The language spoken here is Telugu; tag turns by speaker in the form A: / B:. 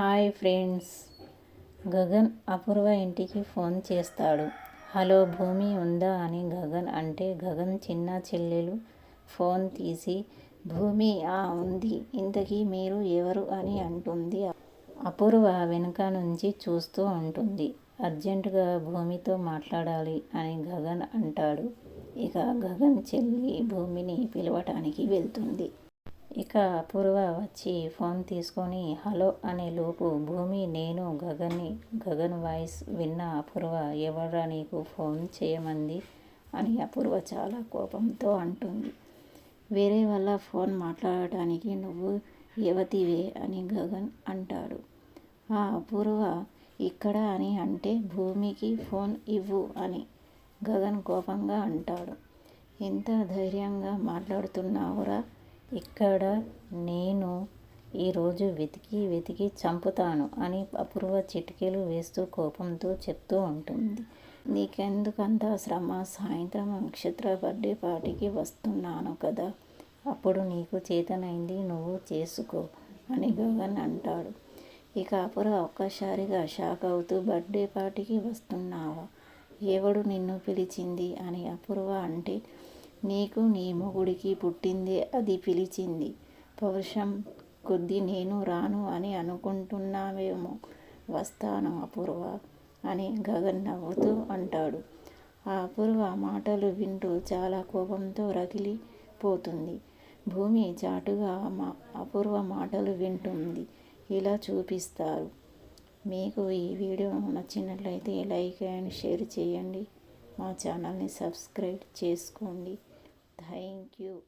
A: Hi friends. గగన్ అపూర్వ ఇంటికి ఫోన్ చేస్తాడు. హలో భూమి ఉందా అని గగన్ అంటే గగన్ చిన్న చెల్లెలు ఫోన్ తీసి భూమి ఆ ఉంది. ఇంతకీ మీరు ఎవరు అని అంటుంది. అపూర్వ వెనుక నుంచి చూస్తూ ఉంటుంది. అర్జెంటుగా భూమితో మాట్లాడాలి అని గగన్ అంటాడు. ఇక గగన్ చెల్లి భూమిని పిలవటానికి వెళ్తుంది. ఇక అపూర్వ వచ్చి ఫోన్ తీసుకొని హలో అనే లోపు భూమి నేను గగన్ని గగన్ వాయిస్ విన్న అపూర్వ ఎవరా నీకు ఫోన్ చేయమంది? అని అపూర్వ చాలా కోపంతో అంటుంది. వేరే వాళ్ళ ఫోన్ మాట్లాడటానికి నువ్వు యువతివే అని గగన్ అంటాడు. ఆ అపూర్వ ఇక్కడ అని అంటే భూమికి ఫోన్ ఇవ్వు అని గగన్ కోపంగా అంటాడు. ఎంత ధైర్యంగా మాట్లాడుతున్నావురా? ఇక్కడ నేను ఈరోజు వెతికి వెతికి చంపుతాను అని అపూర్వ చిటికెలు వేస్తూ కోపంతో చెప్తూ ఉంటుంది. నీకెందుకంత శ్రమ? సాయంత్రం నక్షత్ర బర్త్డే పార్టీకి వస్తున్నాను కదా. అప్పుడు నీకు చేతనైంది నువ్వు చేసుకో అని గగన్ అంటాడు. ఇక అపూర్వ ఒక్కసారిగా షాక్ అవుతూ బర్త్డే పార్టీకి వస్తున్నావా? ఎవడు నిన్ను పిలిచింది? అని అపూర్వ అంటే నీకు నీ మొగుడికి పుట్టిందే అది పిలిచింది. పౌరుషం కొద్దీ నేను రాను అని అనుకుంటున్నావేమో వస్తాను అపూర్వ అని గగన్ నవ్వుతూ అంటాడు. ఆ అపూర్వ మాటలు వింటూ చాలా కోపంతో రగిలిపోతుంది. భూమి చాటుగా మా అపూర్వ మాటలు వింటుంది. ఇలా చూపిస్తారు. మీకు ఈ వీడియో నచ్చినట్లయితే లైక్ అండ్ షేర్ చేయండి. మా ఛానల్ని సబ్స్క్రైబ్ చేసుకోండి. Thank you.